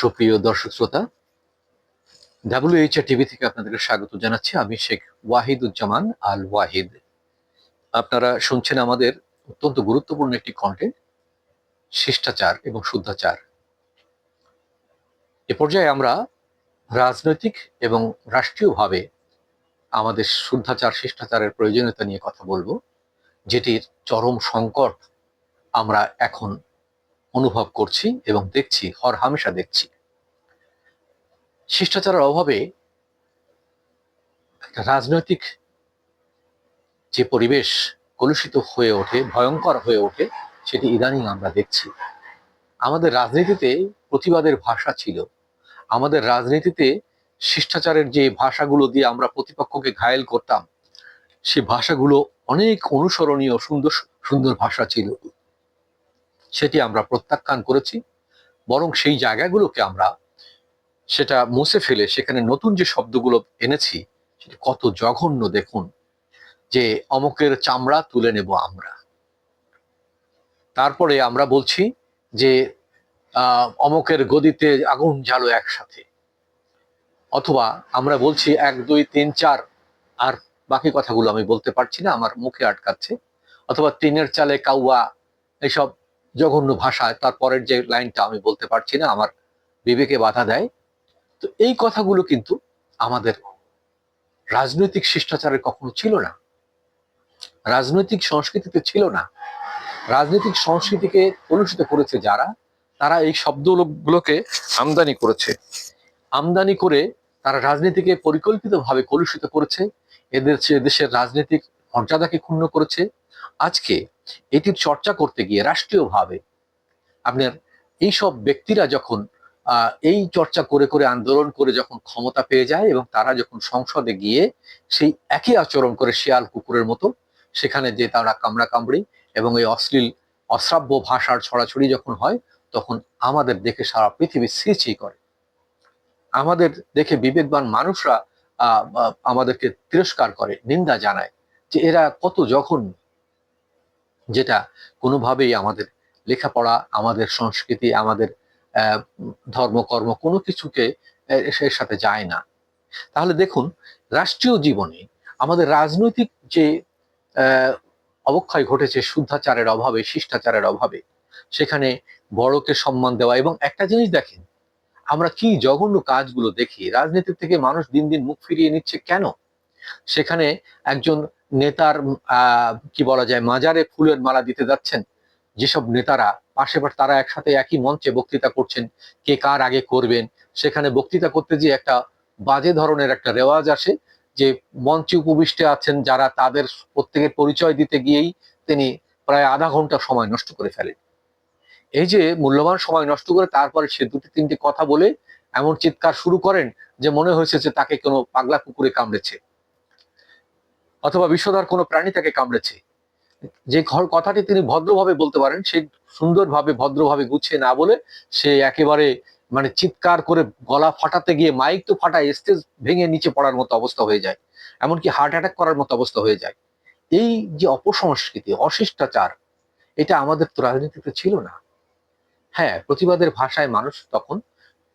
সুপ্রিয় দর্শক শ্রোতা ডাব্লিউএইচআর টিভি থেকে আপনাদেরকে স্বাগত জানাচ্ছি। আমি শেখ ওয়াহিদুজ্জামান আল ওয়াহিদ আপনারা শুনছেন আমাদের অত্যন্ত গুরুত্বপূর্ণ একটি কন্টেন্ট শিষ্টাচার এবং শুদ্ধাচার। এ পর্যায়ে আমরা রাজনৈতিক এবং রাষ্ট্রীয়ভাবে আমাদের শুদ্ধাচার, শিষ্টাচারের প্রয়োজনীয়তা নিয়ে কথা বলব, যেটির চরম সংকট আমরা এখন অনুভব করছি এবং দেখছি, হর হামেশা দেখছি। শিষ্টাচারের অভাবে একটা রাজনৈতিক যে পরিবেশ কলুষিত হয়ে ওঠে, ভয়ঙ্কর হয়ে ওঠে, সেটি ইদানিং আমরা দেখছি। আমাদের রাজনীতিতে প্রতিবাদের ভাষা ছিল। আমাদের রাজনীতিতে শিষ্টাচারের যে ভাষাগুলো দিয়ে আমরা প্রতিপক্ষকে ঘায়েল করতাম, সে ভাষাগুলো অনেক অনুসরণীয়, সুন্দর সুন্দর ভাষা ছিল। সেটি আমরা প্রত্যাখ্যান করেছি। বরং সেই জায়গাগুলোকে আমরা সেটা মুছে ফেলে সেখানে নতুন যে শব্দগুলো এনেছি, সেটা কত জঘন্য দেখুন, যে অমকের চামড়া তুলে নেব আমরা। তারপরে আমরা বলছি যে অমকের গদিতে আগুন জ্বালো একসাথে। অথবা আমরা বলছি এক, দুই, তিন, চার, আর বাকি কথাগুলো আমি বলতে পারছি না, আমার মুখে আটকাচ্ছে। অথবা টিনের চালে কাউয়া, এইসব জঘন্য ভাষায় তারপরের যে লাইনটা আমি বলতে পারছি না, আমার বিবেকে বাধা দেয়। তো এই কথাগুলো কিন্তু আমাদের রাজনৈতিক শিষ্টাচারে কখনো ছিল না। রাজনৈতিক সংস্কৃতিতে ছিল না। রাজনৈতিক সংস্কৃতিকে কলুষিত করেছে যারা, তারা এই শব্দগুলোকে আমদানি করেছে। আমদানি করে তারা রাজনীতিকে পরিকল্পিতভাবে কলুষিত করেছে। এদের দেশের রাজনৈতিক মর্যাদাকে ক্ষুণ্ণ করেছে। আজকে এটির চর্চা করতে গিয়ে রাষ্ট্রীয়ভাবে আপনার এইসব ব্যক্তিরা যখন এই চর্চা করে করে আন্দোলন করে যখন ক্ষমতা পেয়ে যায় এবং তারা যখন সংসদে গিয়ে সেই একই আচরণ করে শিয়াল কুকুরের মতো, সেখানে যে তারা কামড়া কামড়ি এবং এই অশ্লীল, অশ্রাব্য ভাষার ছড়াছড়ি যখন হয়, তখন আমাদের দেখে সারা পৃথিবী ছি করে। আমাদের দেখে বিবেকবান মানুষরা আমাদেরকে তিরস্কার করে, নিন্দা জানায় যে এরা কত জঘন্য। যেটা কোনোভাবেই আমাদের লেখাপড়া, আমাদের সংস্কৃতি, আমাদের ধর্মকর্ম কোনো কিছুকে এর সাথে যায় না। তাহলে দেখুন, রাষ্ট্রীয় জীবনে আমাদের রাজনৈতিক যে অবক্ষয় ঘটেছে শুদ্ধাচারের অভাবে, শিষ্টাচারের অভাবে, সেখানে বড়কে সম্মান দেওয়া এবং একটা জিনিস দেখেন, আমরা কি জঘন্য কাজগুলো দেখি রাজনীতি থেকে মানুষ দিন দিন মুখ ফিরিয়ে নিচ্ছে কেন? সেখানে একজন নেতার কি বলা যায়, মাজারে ফুলের মালা দিতে যাচ্ছেন, যেসব নেতারা পাশে তারা একসাথে একই মঞ্চে বক্তৃতা করছেন, কে কার আগে করবেন, সেখানে বক্তৃতা করতে গিয়ে একটা বাজে ধরনের একটা রেওয়াজ আসে, যে মঞ্চে উপবিষ্টে আছেন যারা তাদের প্রত্যেকের পরিচয় দিতে গিয়েই তিনি প্রায় আধা ঘণ্টা সময় নষ্ট করে ফেলেন। এই যে মূল্যবান সময় নষ্ট করে তারপরে সে দুটি তিনটি কথা বলে এমন চিৎকার শুরু করেন, যে মনে হয়েছে যে তাকে কোনো পাগলা কুকুরে কামড়েছে। অথবা বিশ্বধার কোনো প্রাণী তাকে কামড়েছে। যে কথাটি তিনি ভদ্রভাবে বলতে পারেন সেই সুন্দরভাবে, ভদ্রভাবে গুছিয়ে না বলে সে একেবারে মানে চিৎকার করে গলা ফাটাতে গিয়ে মাইক তো ফাটায় স্টেজ ভেঙে নিচে পড়ার মতো অবস্থা হয়ে যায়, এমনকি হার্ট অ্যাটাক করার মতো অবস্থা হয়ে যায়। এই যে অপসংস্কৃতি, অশিষ্টাচার, এটা আমাদের তো রাজনীতিতে ছিল না। হ্যাঁ প্রতিবাদের ভাষায় মানুষ তখন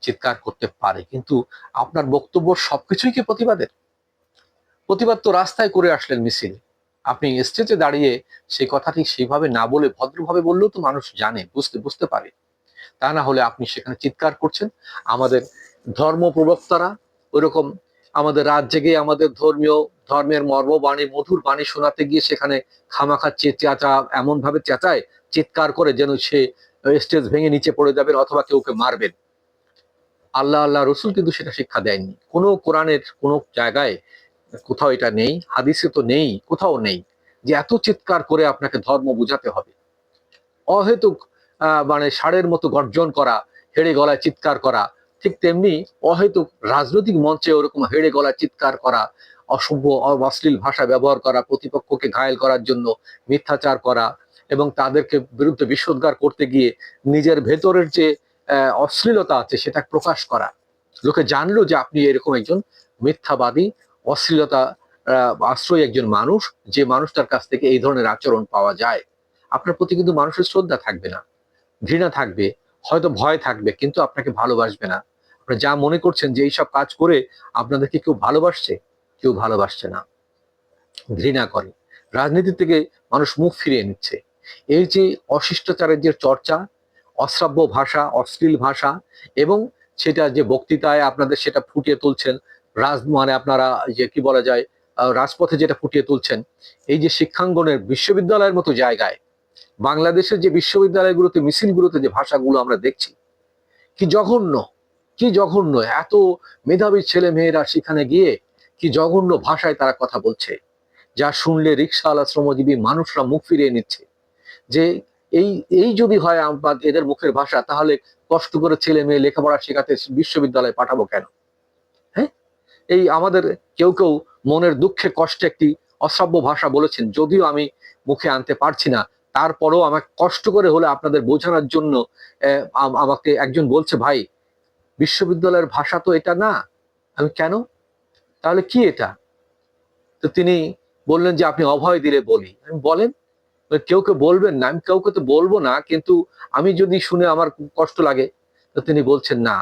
চিৎকার করতে পারে, কিন্তু আপনার বক্তব্য সবকিছুই কি প্রতিবাদের? প্রতিবাদ তো রাস্তায় করে আসলেন মিছিল। আপনি স্টেজে দাঁড়িয়ে সেই কথাটি সেইভাবে না বলে ভদ্রভাবে বললেও তো মানুষ জানে, বুঝতে বুঝতে পারে। তা না হলে আপনি সেখানে চিৎকার করছেন। আমাদের ধর্ম প্রবক্তারা ওইরকম আমাদের রাত জেগে আমাদের ধর্মীয়, ধর্মের মর্মবাণী, মধুর বাণী শোনাতে গিয়ে সেখানে খামাখা চেঁচা এমন ভাবে চেঁচায়, চিৎকার করে যেন সে স্টেজ ভেঙে নিচে পড়ে যাবেন অথবা কেউ কে মারবেন। আল্লাহ আল্লাহ, রসুল কিন্তু সেটা শিক্ষা দেয়নি। কোনো কোরআনের কোনো জায়গায় কোথাও এটা নেই, হাদিসে তো নেই, কোথাও নেই যে এত চিৎকার করে আপনাকে ধর্ম বুঝাতে হবে। অহেতুক মানে ষাঁড়ের মতো গর্জন করা, হেড়ে গলায় চিৎকার করা, ঠিক তেমনি অহেতুক রাজনৈতিক মঞ্চে ওরকম হেড়ে গলায় চিৎকার করা, অসভ্য, অশ্লীল ভাষা ব্যবহার করা, প্রতিপক্ষকে ঘায়েল করার জন্য মিথ্যাচার করা এবং তাদেরকে বিরুদ্ধে বিশ্বদ্গার করতে গিয়ে নিজের ভেতরের যে অশ্লীলতা আছে সেটা প্রকাশ করা। লোকে জানলো যে আপনি এরকম একজন মিথ্যাবাদী অশ্লীলতা আশ্রয়ী একজন মানুষ, যে মানুষটার কাছ থেকে এই ধরনের আচরণ পাওয়া যায়, আপনার প্রতি কিন্তু মানুষের শ্রদ্ধা থাকবে না। ঘৃণা থাকবে, হয়তো ভয় থাকবে, কিন্তু আপনাকে ভালোবাসবে না। আপনারা যা মনে করছেন যে এইসব কাজ করে আপনাদেরকে কেউ ভালোবাসছে কেউ ভালোবাসছে না। ঘৃণা করে। রাজনীতি থেকে মানুষ মুখ ফিরিয়ে নিচ্ছে। এই যে অশিষ্টাচারের যে চর্চা, অশ্রাব্য ভাষা, অশ্লীল ভাষা, এবং সেটা যে বক্তৃতায় আপনাদের সেটা ফুটিয়ে তুলছেন রাজ মানে আপনারা যে কি বলা যায় রাজপথে যেটা ফুটিয়ে তুলছেন, এই যে শিক্ষাঙ্গনের বিশ্ববিদ্যালয়ের মতো জায়গায়, বাংলাদেশের যে বিশ্ববিদ্যালয়গুলোতে, মিছিলগুলোতে যে ভাষাগুলো আমরা দেখছি, কি জঘন্য কি জঘন্য, এত মেধাবী ছেলে মেয়েরা সেখানে গিয়ে কি জঘন্য ভাষায় তারা কথা বলছে, যা শুনলে রিক্সাওয়ালা শ্রমজীবী মানুষরা মুখ ফিরিয়ে নিচ্ছে, যে এই এই যদি হয় এদের মুখের ভাষা, তাহলে কষ্ট করে ছেলে মেয়ে লেখাপড়া শেখাতে বিশ্ববিদ্যালয়ে পাঠাবো কেন? এই আমাদের কেউ কেউ মনের দুঃখে কষ্টে একটি অসভ্য ভাষা বলেছেন, যদিও আমি মুখে আনতে পারছি না। তারপরেও আমাকে কষ্ট করে হলে আপনাদের বোঝানোর জন্য আমাকে একজন বলছে, ভাই, বিশ্ববিদ্যালয়ের ভাষা তো এটা না। আমি, কেন? তাহলে কি এটা? তো তিনি বললেন যে, আপনি অভয় দিলে বলি। আমি, বলেন? কেউ কেউ বলবেন না। আমি কাউকে তো বলব না, কিন্তু আমি যদি শুনে আমার কষ্ট লাগে। তো তিনি বলছেন, না।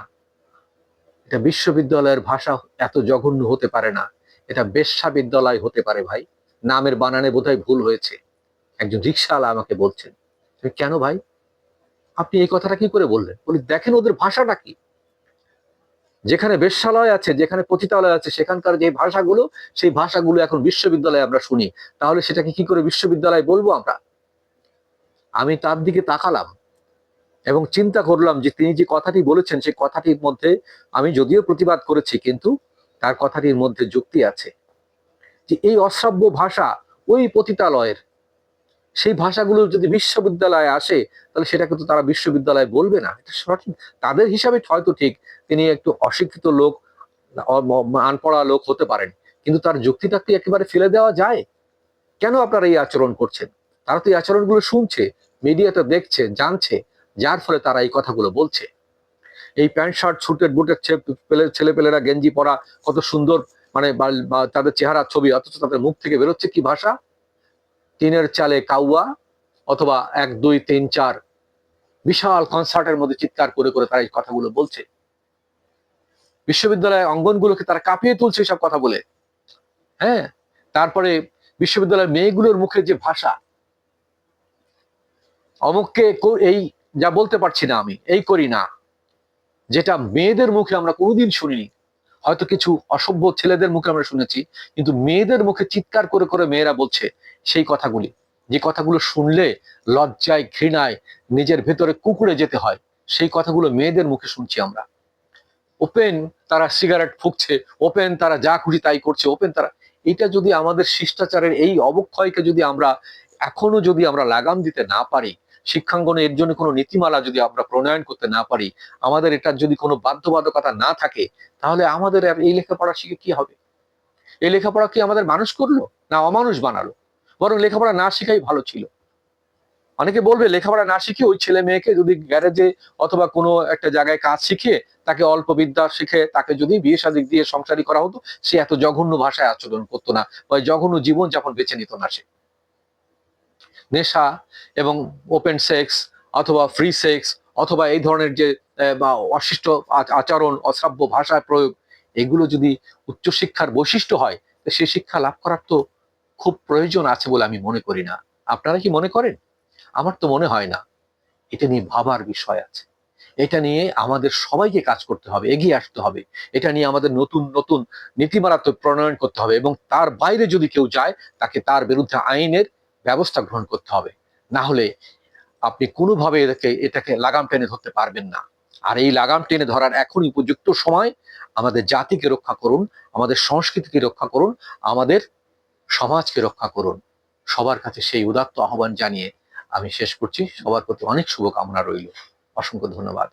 এটা বিশ্ববিদ্যালয়ের ভাষা এত জঘন্য হতে পারে না। এটা বেশ্যা বিদ্যালয় হতে পারে ভাই। নামের বানানে বোধহয় ভুল হয়েছে। একজন রিক্সাওয়ালা আমাকে বলছেন কেন ভাই? আপনি এই কথাটা কি করে বললেন? বলি, দেখেন ওদের ভাষাটা কি? যেখানে বেশ্যালয় আছে, যেখানে পতিতালয় আছে, সেখানকার যে ভাষাগুলো, সেই ভাষাগুলো এখন বিশ্ববিদ্যালয়ে আমরা শুনি। তাহলে সেটাকে কি করে বিশ্ববিদ্যালয় বলব আমরা? আমি তার দিকে তাকালাম। এবং চিন্তা করলাম যে তিনি যে কথাটি বলেছেন, সেই কথাটির মধ্যে আমি যদিও প্রতিবাদ করেছি, কিন্তু তার কথাটির মধ্যে যুক্তি আছে যে এই অশ্রাব্য ভাষা ওই পতিতালয়ের। সেই ভাষাগুলো যদি বিশ্ববিদ্যালয়ে আসে, তাহলে সেটা কিন্তু তারা বিশ্ববিদ্যালয়ে বলবে না। এটা সঠিক। তাদের হিসাবে হয়তো ঠিক তিনি একটু অশিক্ষিত লোক আনপড়া লোক হতে পারেন, কিন্তু তার যুক্তিটা কি একেবারে ফেলে দেওয়া যায়? কেন আপনারা এই আচরণ করছেন? তারা তো এই আচরণগুলো শুনছে, মিডিয়াতে দেখছে, জানছে। যার ফলে তারা এই কথাগুলো বলছে। এই প্যান্ট, শার্ট ছুটের বুটের ছেলে পেলেরা গেঞ্জি পরা, কত সুন্দর মানে তাদের চেহারা ছবি, অথচ তাদের মুখ থেকে বেরোচ্ছে কি ভাষা? টিনের চালে কাউয়া অথবা এক, দুই, তিন, চার। বিশাল কনসার্টের মধ্যে চিৎকার করে করে তারা এই কথাগুলো বলছে। বিশ্ববিদ্যালয়ের অঙ্গনগুলোকে তারা কাঁপিয়ে তুলছে সব কথা বলে। হ্যাঁ তারপরে বিশ্ববিদ্যালয়ের মেয়েগুলোর মুখে যে ভাষা, অমুককে এই যা বলতে পারছি না আমি, এই করি না। যেটা মেয়েদের মুখে আমরা কোনোদিন শুনিনি। হয়তো কিছু অসভ্য ছেলেদের মুখে আমরা শুনেছি, কিন্তু মেয়েদের মুখে চিৎকার করে করে মেয়েরা বলছে সেই কথাগুলি। যে কথাগুলো শুনলে লজ্জায়, ঘৃণায় নিজের ভেতরে কুকুরে যেতে হয়, সেই কথাগুলো মেয়েদের মুখে শুনছি আমরা। ওপেন তারা সিগারেট ফুঁকছে, ওপেন তারা যা খুশি তাই করছে, ওপেন তারা। এটা যদি আমাদের শিষ্টাচারের এই অবক্ষয়কে যদি আমরা, এখনও যদি আমরা লাগাম দিতে না পারি শিক্ষাঙ্গনে এর জন্য কোনো নীতিমালা যদি আমরা প্রণয়ন করতে না পারি, আমাদের এটার যদি কোনো বাধ্যবাধকতা না থাকে, তাহলে আমাদের এই লেখাপড়া শিখে কি হবে? এই লেখাপড়া কি আমাদের মানুষ করল না অমানুষ বানালো? বরং লেখাপড়া না শেখাই ভালো ছিল। অনেকে বলবে, লেখাপড়া না শিখে ওই ছেলে মেয়েকে যদি গ্যারেজে অথবা কোনো একটা জায়গায় কাজ শিখিয়ে তাকে অল্প বিদ্যা শিখে তাকে যদি বিয়ে শাদী দিয়ে সংসারী করা হতো, সে এত জঘন্য ভাষায় আচরণ করতো না বা জঘন্য জীবন যাপন বেছে নিত না সে। নেশা এবং ওপেন সেক্স অথবা ফ্রি সেক্স অথবা এই ধরনের যে বা অশিষ্ট আচরণ, অশ্রাব্য ভাষার প্রয়োগ, এগুলো যদি উচ্চশিক্ষার বৈশিষ্ট্য হয়, তো শিক্ষা লাভ করার তো খুব প্রয়োজন আছে বলে আমি মনে করি না। আপনারা কি মনে করেন? আমার তো মনে হয় না। এটা নিয়ে ভাবার বিষয় আছে। এটা নিয়ে আমাদের সবাইকে কাজ করতে হবে, এগিয়ে আসতে হবে। এটা নিয়ে আমাদের নতুন নতুন নীতিমালা প্রণয়ন করতে হবে এবং তার বাইরে যদি কেউ যায়, তাকে তার বিরুদ্ধে আইনের ব্যবস্থা গ্রহণ করতে হবে। না হলে আপনি কোনোভাবে এটাকে এটাকে লাগাম টেনে ধরতে পারবেন না। আর এই লাগাম টেনে ধরার এখনই উপযুক্ত সময় আমাদের জাতিকে রক্ষা করুন, আমাদের সংস্কৃতিকে রক্ষা করুন, আমাদের সমাজকে রক্ষা করুন। সবার কাছে সেই উদাত্ত আহ্বান জানিয়ে আমি শেষ করছি। সবার প্রতি অনেক শুভকামনা রইল। অসংখ্য ধন্যবাদ।